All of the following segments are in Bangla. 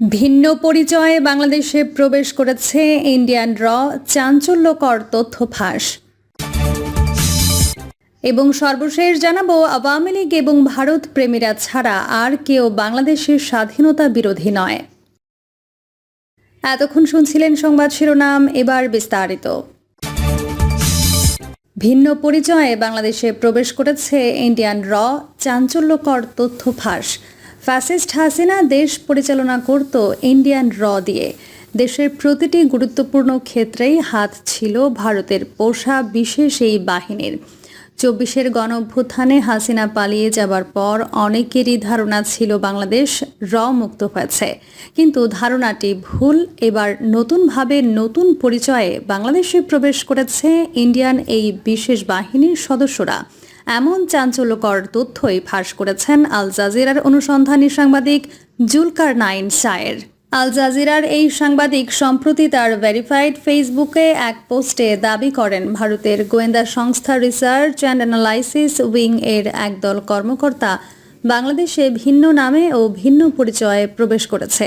ভিন্ন পরিচয়ে বাংলাদেশে প্রবেশ করেছে ইন্ডিয়ান র চাঞ্চল্যকর তথ্য ফাঁস এবং সর্বশেষ জানাব, আওয়ামী লীগ এবং ভারত প্রেমীরা ছাড়া আর কেউ বাংলাদেশের স্বাধীনতা বিরোধী নয়। এতক্ষণ শুনছিলেন সংবাদ শিরোনাম, এবার বিস্তারিত। ভিন্ন পরিচয়ে বাংলাদেশে প্রবেশ করেছে ইন্ডিয়ান র চাঞ্চল্যকর তথ্য ফাঁস ফ্যাসিস্ট হাসিনা দেশ পরিচালনা করত ইন্ডিয়ান র দিয়ে। দেশের প্রতিটি গুরুত্বপূর্ণ ক্ষেত্রেই হাত ছিল ভারতের পোষা বিশেষ এই বাহিনীর। চব্বিশের গণভ্যুত্থানে হাসিনা পালিয়ে যাবার পর অনেকেরই ধারণা ছিল বাংলাদেশ র মুক্ত হয়েছে। কিন্তু ধারণাটি ভুল। এবার নতুনভাবে নতুন পরিচয়ে বাংলাদেশে প্রবেশ করেছে ইন্ডিয়ান এই বিশেষ বাহিনীর সদস্যরা। এমন চাঞ্চল্যকর তথ্যই ফাঁস করেছেন আল জাজিরার অনুসন্ধানী সাংবাদিক জুলকার নাইন শায়ের। আল জাজিরার এই সাংবাদিক সম্প্রতি তার ভেরিফাইড ফেসবুকে এক পোস্টে দাবি করেন, ভারতের গোয়েন্দা সংস্থা রিসার্চ অ্যান্ড অ্যানালাইসিস উইং এর একদল কর্মকর্তা বাংলাদেশে ভিন্ন নামে ও ভিন্ন পরিচয়ে প্রবেশ করেছে।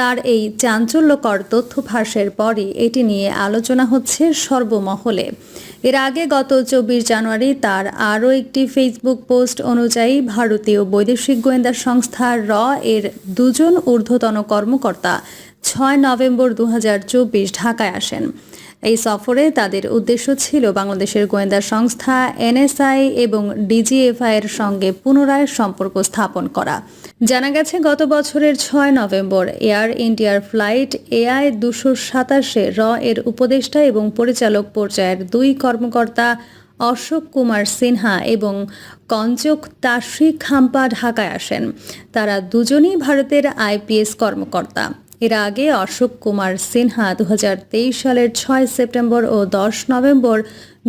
তার এই চাঞ্চল্যকর তথ্য ফাঁসের পরই এটি নিয়ে আলোচনা হচ্ছে সর্বমহলে। এর আগে গত চব্বিশ জানুয়ারি তার আরও একটি ফেসবুক পোস্ট অনুযায়ী ভারতীয় বৈদেশিক গোয়েন্দা সংস্থা র এর দুজন ঊর্ধ্বতন কর্মকর্তা ছয় নভেম্বর দু হাজার চব্বিশ ঢাকায় আসেন। এই সফরে তাদের উদ্দেশ্য ছিল বাংলাদেশের গোয়েন্দা সংস্থা, এনএসআই এবং ডিজিএফআই এর সঙ্গে পুনরায় সম্পর্ক স্থাপন করা। জানা গেছে, গত বছরের ছয় নভেম্বর এয়ার ইন্ডিয়ার ফ্লাইট এআই দুশো সাতাশে র এর উপদেষ্টা এবং পরিচালক পর্যায়ের দুই কর্মকর্তা অশোক কুমার সিনহা এবং কঞ্চক তাশ্রী খাম্পা ঢাকায় আসেন। তারা দুজনেই ভারতের আইপিএস কর্মকর্তা। এর আগে অশোক কুমার সিনহা দু হাজার তেইশ সালের ছয় সেপ্টেম্বর ও দশ নভেম্বর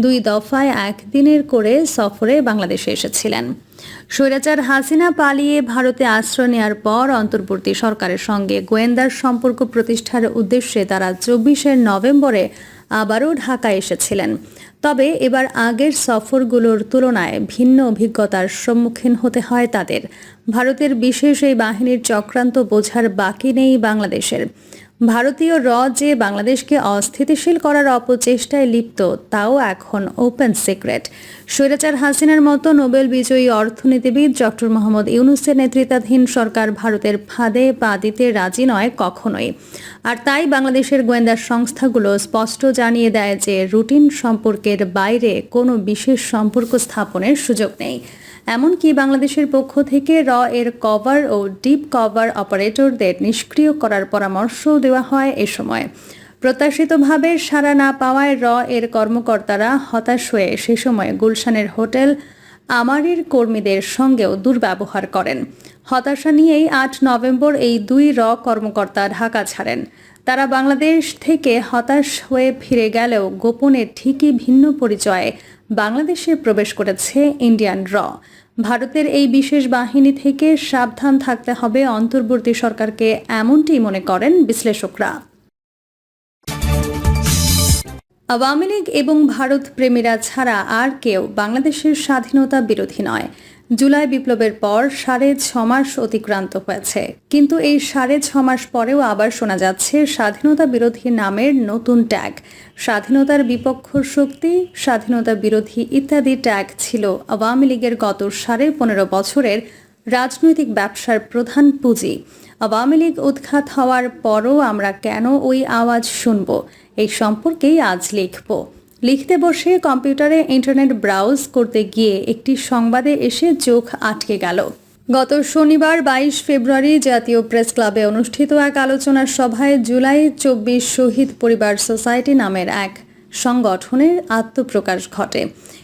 দুই দফায় একদিনের করে সফরে বাংলাদেশে এসেছিলেন। স্বৈরাচার হাসিনা পালিয়ে ভারতে আশ্রয় নেওয়ার পর অন্তর্বর্তী সরকারের সঙ্গে গোয়েন্দার সম্পর্ক প্রতিষ্ঠার উদ্দেশ্যে তারা চব্বিশের নভেম্বরে আবারও ঢাকায় এসেছিলেন। তবে এবার আগের সফরগুলোর তুলনায় ভিন্ন অভিজ্ঞতার সম্মুখীন হতে হয় তাদের। ভারতের বিশেষ এই বাহিনীর চক্রান্ত বোঝার বাকি নেই বাংলাদেশের। ভারতীয় র যে বাংলাদেশকে অস্থিতিশীল করার অপচেষ্টায় লিপ্ত, তাও এখন ওপেন সিক্রেট। স্বৈরাচার হাসিনার মতো নোবেল বিজয়ী অর্থনীতিবিদ ডক্টর মোহাম্মদ ইউনুসের নেতৃত্বাধীন সরকার ভারতের ফাঁদে পা দিতে রাজি নয় কখনোই। আর তাই বাংলাদেশের গোয়েন্দা সংস্থাগুলো স্পষ্ট জানিয়ে দেয় যে রুটিন সম্পর্কের বাইরে কোনো বিশেষ সম্পর্ক স্থাপনের সুযোগ নেই। এমনকি বাংলাদেশের পক্ষ থেকে র এর কভার ও ডিপ কভার অপারেটরদের নিষ্ক্রিয় করার পরামর্শও দেওয়া হয় এ সময়। প্রত্যাশিতভাবে সাড়া না পাওয়ায় র এর কর্মকর্তারা হতাশ হয়ে সে সময় গুলশানের হোটেল আমারির কর্মীদের সঙ্গেও দুর্ব্যবহার করেন। হতাশা নিয়েই আট নভেম্বর এই দুই র কর্মকর্তা ঢাকা ছাড়েন। তারা বাংলাদেশ থেকে হতাশ হয়ে ফিরে গেলেও গোপনে ঠিকই ভিন্ন পরিচয়ে বাংলাদেশে প্রবেশ করেছে ইন্ডিয়ান র। ভারতের এই বিশেষ বাহিনী থেকে সাবধান থাকতে হবে অন্তর্বর্তী সরকারকে, এমনটি মনে করেন বিশ্লেষকরা। আওয়ামী লীগ এবং ভারত প্রেমীরা ছাড়া আর কেউ বাংলাদেশের স্বাধীনতা বিরোধী নয়। জুলাই বিপ্লবের পর সাড়ে ছ মাস অতিক্রান্ত হয়েছে। কিন্তু এই সাড়ে ছ মাস পরেও আবার শোনা যাচ্ছে স্বাধীনতা বিরোধী নামের নতুন ট্যাগ। স্বাধীনতার বিপক্ষ শক্তি, স্বাধীনতা বিরোধী ইত্যাদি ট্যাগ ছিল আওয়ামী লীগের গত সাড়ে পনেরো বছরের রাজনৈতিক ব্যবসার প্রধান পুঁজি। আওয়ামী লীগ উৎখাত হওয়ার পরও আমরা কেন ওই আওয়াজ শুনব? এই সম্পর্কেই আজ লিখব। লিখতে বসে কম্পিউটারে ইন্টারনেট ব্রাউজ করতে গিয়ে একটি সংবাদে এসে চোখ আটকে গেল। গত শনিবার বাইশ ফেব্রুয়ারি জাতীয় প্রেস ক্লাবে অনুষ্ঠিত এক আলোচনার সভায় জুলাই চব্বিশ শহীদ পরিবার সোসাইটি নামের এক সংগঠনের আত্মপ্রকাশ ঘটে।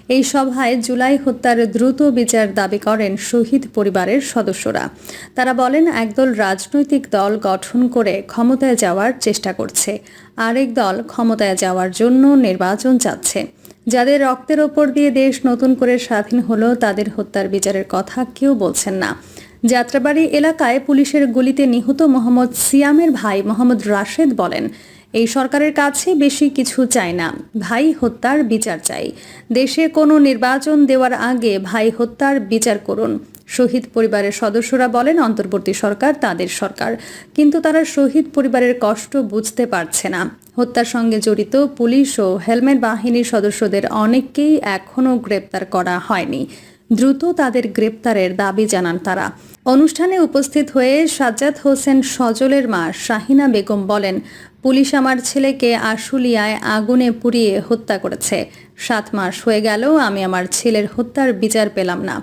এই সভায় জুলাই হত্যার দ্রুত বিচার দাবি করেন শহীদ পরিবারের সদস্যরা। তারা বলেন, একদল রাজনৈতিক দল গঠন করে ক্ষমতায় যাওয়ার চেষ্টা করছে। আরেক দল ক্ষমতায় যাওয়ার জন্য নির্বাচন চাচ্ছে। যাদের রক্তের ওপর দিয়ে দেশ নতুন করে স্বাধীন হলো, তাদের হত্যার বিচারের কথা কেউ বলছেন না। যাত্রাবাড়ি এলাকায় পুলিশের গুলিতে নিহত মোহাম্মদ সিয়ামের ভাই মোহাম্মদ রাশেদ বলেন এই সরকারের কাছে বেশি কিছু চাই না। ভাই হত্যার বিচার চাই। দেশে কোনো নির্বাচন দেওয়ার আগে ভাই হত্যার বিচার করুন। শহীদ পরিবারের সদস্যরা বলেন, অন্তর্বর্তী সরকার তাদের সরকার। কিন্তু তারা শহীদ পরিবারের কষ্ট বুঝতে পারছে না। হত্যার সঙ্গে জড়িত পুলিশ ও হেলমেট বাহিনীর সদস্যদের অনেককেই এখনও গ্রেপ্তার করা হয়নি। দ্রুত তাদের গ্রেপ্তারের দাবি জানান তারা। অনুষ্ঠানে উপস্থিত হয়ে সাজ্জাদ হোসেন সজলের মা শাহিনা বেগম বলেন পুলিশ আমার ছেলেকে আশুলিয়ায় আগুনে পুড়িয়ে হত্যা করেছে। সাত মাস হয়ে গেলেও আমি আমার ছেলের হত্যার বিচার পেলাম না।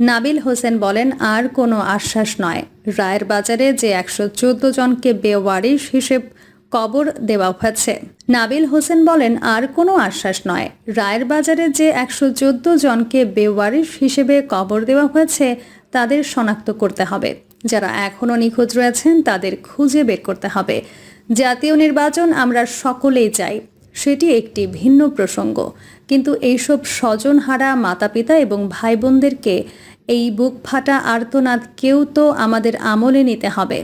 নাবিল হোসেন বলেন, আর কোনো আশ্বাস নয়। রায়ের বাজারে যে একশো চোদ্দ জনকে বেওয়ারিশ হিসেব কবর দেওয়া হয়েছে। নাবিল হোসেন বলেন, আর কোনো আশ্বাস নয়। রায়ের বাজারে যে একশো চোদ্দ জনকে বেওয়ারিশ হিসেবে কবর দেওয়া হয়েছে, তাদের শনাক্ত করতে হবে। যারা এখনও নিখোঁজ রয়েছেন, তাদের খুঁজে বের করতে হবে। জাতীয় নির্বাচন আমরা সকলেই চাই। সেটি একটি ভিন্ন প্রসঙ্গ। কিন্তু এইসব স্বজনহারা মাতা পিতা এবং ভাই বোনদেরকে এই বুক ফাটা আর্তনাদ কেউ তো আমাদের আমলে নিতে হবে।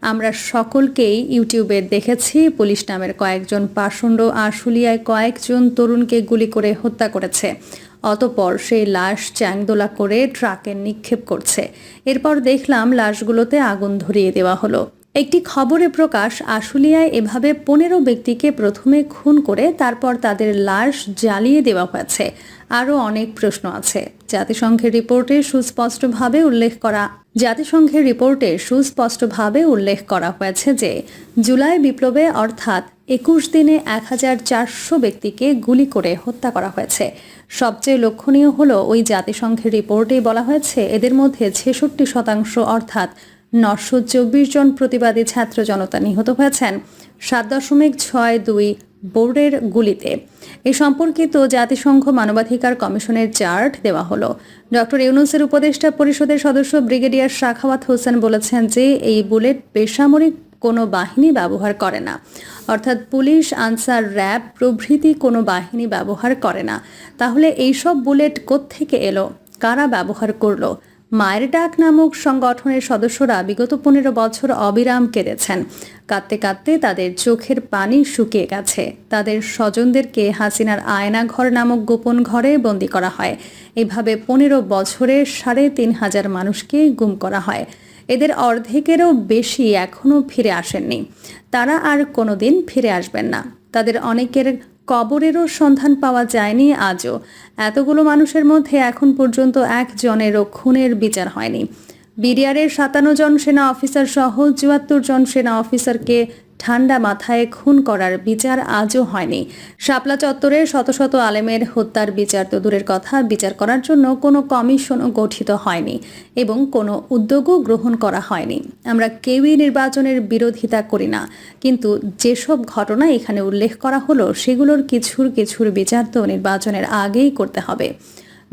আমরা সকলকেই ইউটিউবে দেখেছি পুলিশ নামের কয়েকজন পাষণ্ড আশুলিয়ায় কয়েকজন তরুণকে গুলি করে হত্যা করেছে। অতপর সেই লাশ চ্যাংদোলা করে ট্রাকে নিক্ষেপ করছে। এরপর দেখলাম লাশগুলোতে আগুন ধরিয়ে দেওয়া হলো। একটি খবরে প্রকাশ, আশুলিয়ায় এভাবে পনেরো ব্যক্তিকে প্রথমে খুন করে তারপর তাদের লাশ জ্বালিয়ে দেওয়া হয়েছে। আরও অনেক প্রশ্ন আছে। জাতিসংঘের রিপোর্টে সুস্পষ্টভাবে উল্লেখ করা, জাতিসংঘের রিপোর্টে সুস্পষ্টভাবে উল্লেখ করা হয়েছে যে, জুলাই বিপ্লবে অর্থাৎ একুশ দিনে এক হাজার চারশো ব্যক্তিকে গুলি করে হত্যা করা হয়েছে। সবচেয়ে লক্ষণীয় হলো ওই জাতিসংঘের রিপোর্টেই বলা হয়েছে, এদের মধ্যে ছেষট্টি শতাংশ অর্থাৎ নশো চব্বিশ জন প্রতিবাদী ছাত্র জনতা নিহত হয়েছেন। সাত দশমিক ছয় দুই বোর্ডের গুলিতে। এ সম্পর্কিত জাতিসংঘ মানবাধিকার কমিশনের চার্ট দেওয়া হলো। ডক্টর ইউনুসের উপদেষ্টা পরিষদের সদস্য ব্রিগেডিয়ার শাখাওয়াত হোসেন বলেছেন যে এই বুলেট বেসামরিক কোনো বাহিনী ব্যবহার করে না। অর্থাৎ পুলিশ, আনসার, র্যাব প্রভৃতি কোনো বাহিনী ব্যবহার করে না। তাহলে এইসব বুলেট কোত্থেকে এলো? কারা ব্যবহার করল? মায়ের ডাক নামক সংগঠনের সদস্যরা বিগত পনেরো বছর অবিরাম কেঁদেছেন। কাঁদতে কাঁদতে তাদের চোখের পানি শুকিয়ে গেছে। তাদের স্বজনদেরকে হাসিনার আয়না ঘর নামক গোপন ঘরে বন্দি করা হয়। এভাবে পনেরো বছরে সাড়ে তিন হাজার মানুষকে গুম করা হয়। এদের অর্ধেকেরও বেশি এখনও ফিরে আসেননি। তারা আর কোনোদিন ফিরে আসবেন না। তাদের অনেকের কবরেরও সন্ধান পাওয়া যায়নি আজও। এতগুলো মানুষের মধ্যে এখন পর্যন্ত একজনেরও খুনের বিচার হয়নি। বিডিআরের সাতান্ন জন সেনা অফিসার সহ চুয়াত্তর জন সেনা অফিসারকে ঠান্ডা মাথায় খুন করার বিচার আজও হয়নি। শাপলা চত্বরে শত শত আলেমের হত্যার বিচার তো দূরের কথা, বিচার করার জন্য কোনো কমিশনও গঠিত হয়নি এবং কোনো উদ্যোগও গ্রহণ করা হয়নি। আমরা কেউই নির্বাচনের বিরোধিতা করি না, কিন্তু যেসব ঘটনা এখানে উল্লেখ করা হলো, সেগুলোর কিছুর কিছুর বিচার তো নির্বাচনের আগেই করতে হবে।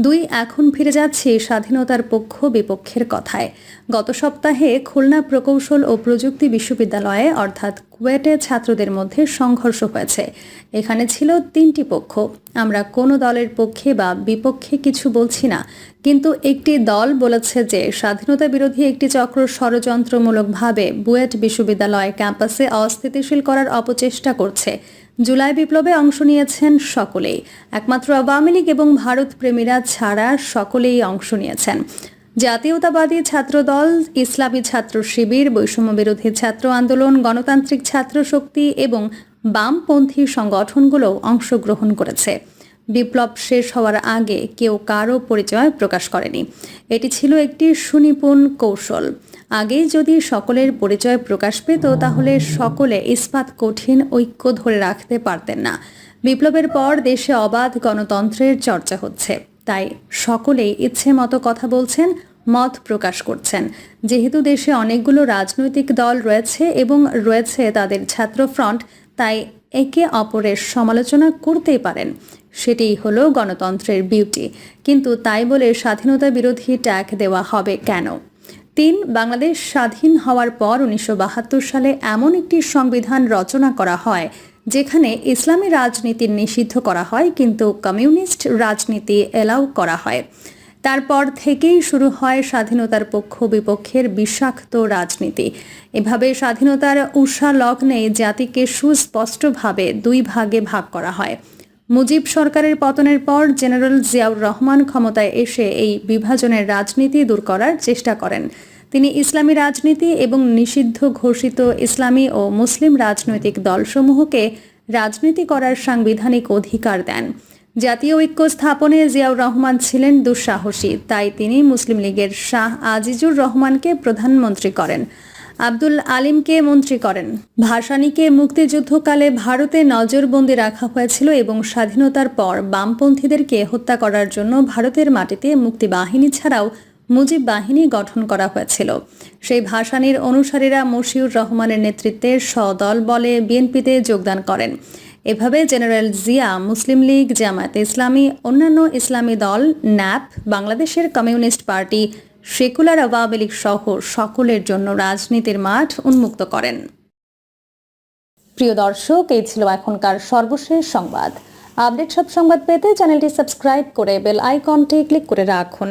দুই এখন ফিরে যাচ্ছি স্বাধীনতার পক্ষ বিপক্ষের কথায়। গত সপ্তাহে খুলনা প্রকৌশল ও প্রযুক্তি বিশ্ববিদ্যালয়ে, অর্থাৎ কুয়েটে, ছাত্রদের মধ্যে সংঘর্ষ হয়েছে। এখানে ছিল তিনটি পক্ষ। আমরা কোনো দলের পক্ষে বা বিপক্ষে কিছু বলছি না। কিন্তু একটি দল বলেছে যে, স্বাধীনতা বিরোধী একটি চক্র ষড়যন্ত্রমূলকভাবে বুয়েট বিশ্ববিদ্যালয় ক্যাম্পাসে অস্থিতিশীল করার অপচেষ্টা করছে। জুলাই বিপ্লবে অংশ নিয়েছেন সকলেই। একমাত্র আওয়ামী লীগ এবং ভারত প্রেমীরা ছাড়া সকলেই অংশ নিয়েছেন। জাতীয়তাবাদী ছাত্রদল, ইসলামী ছাত্র শিবির বৈষম্য বিরোধী ছাত্র আন্দোলন, গণতান্ত্রিক ছাত্র শক্তি এবং বামপন্থী সংগঠনগুলোও অংশগ্রহণ করেছে। বিপ্লব শেষ হওয়ার আগে কেউ কারও পরিচয় প্রকাশ করেনি। এটি ছিল একটি সুনিপুণ কৌশল। আগেই যদি সকলের পরিচয় প্রকাশ পেত, তাহলে সকলে ইস্পাত কঠিন ঐক্য ধরে রাখতে পারতেন না। বিপ্লবের পর দেশে অবাধ গণতন্ত্রের চর্চা হচ্ছে। তাই সকলেই ইচ্ছে মতো কথা বলছেন, মত প্রকাশ করছেন। যেহেতু দেশে অনেকগুলো রাজনৈতিক দল রয়েছে এবং রয়েছে তাদের ছাত্র ফ্রন্ট, তাই একে অপরের সমালোচনা করতেই পারেন। সেটিই হলো গণতন্ত্রের বিউটি। কিন্তু তাই বলে স্বাধীনতা বিরোধী ট্যাগ দেওয়া হবে কেন? তিন বাংলাদেশ স্বাধীন হওয়ার পর উনিশশো বাহাত্তর সালে এমন একটি সংবিধান রচনা করা হয়, যেখানে ইসলামী রাজনীতি নিষিদ্ধ করা হয় কিন্তু কমিউনিস্ট রাজনীতি এলাও করা হয়। তারপর থেকেই শুরু হয় স্বাধীনতার পক্ষ বিপক্ষের বিষাক্ত রাজনীতি। এভাবে স্বাধীনতার উষা লগ্নে জাতিকে সুস্পষ্টভাবে দুই ভাগে ভাগ করা হয়। মুজিব সরকারের পতনের পর জেনারেল জিয়াউর রহমান ক্ষমতায় এসে এই বিভাজনের রাজনীতি দূর করার চেষ্টা করেন। তিনি ইসলামী রাজনীতি এবং নিষিদ্ধ ঘোষিত ইসলামী ও মুসলিম রাজনৈতিক দলসমূহকে রাজনীতি করার সাংবিধানিক অধিকার দেন। জাতীয় ঐক্য স্থাপনে জিয়াউর রহমান ছিলেন দুঃসাহসী, তাই তিনি মুসলিম লীগের শাহ আজিজুর রহমানকে প্রধানমন্ত্রী করেন। আব্দুল আলিমকে মন্ত্রী করেন। ভাসানীকে মুক্তিযুদ্ধকালে ভারতে নজরবন্দি রাখা হয়েছিল এবং স্বাধীনতার পর বামপন্থীদেরকে হত্যা করার জন্য ভারতের মাটিতে মুক্তিবাহিনী ছাড়াও মুজিব বাহিনী গঠন করা হয়েছিল। সেই ভাসানীর অনুসারীরা মশিউর রহমানের নেতৃত্বে সদল বলে বিএনপিতে যোগদান করেন। এভাবে জেনারেল জিয়া মুসলিম লীগ, জামায়াত ইসলামী, অন্যান্য ইসলামী দল, ন্যাপ, বাংলাদেশের communist party secular Awami League সহ সকলের জন্য রাজনীতির মাঠ উন্মুক্ত করেন। প্রিয় দর্শক, এই ছিল এখনকার সর্বশেষ সংবাদ। আপডেট সব সংবাদ পেতে চ্যানেলটি সাবস্ক্রাইব করে বেল আইকনটি ক্লিক করে রাখুন।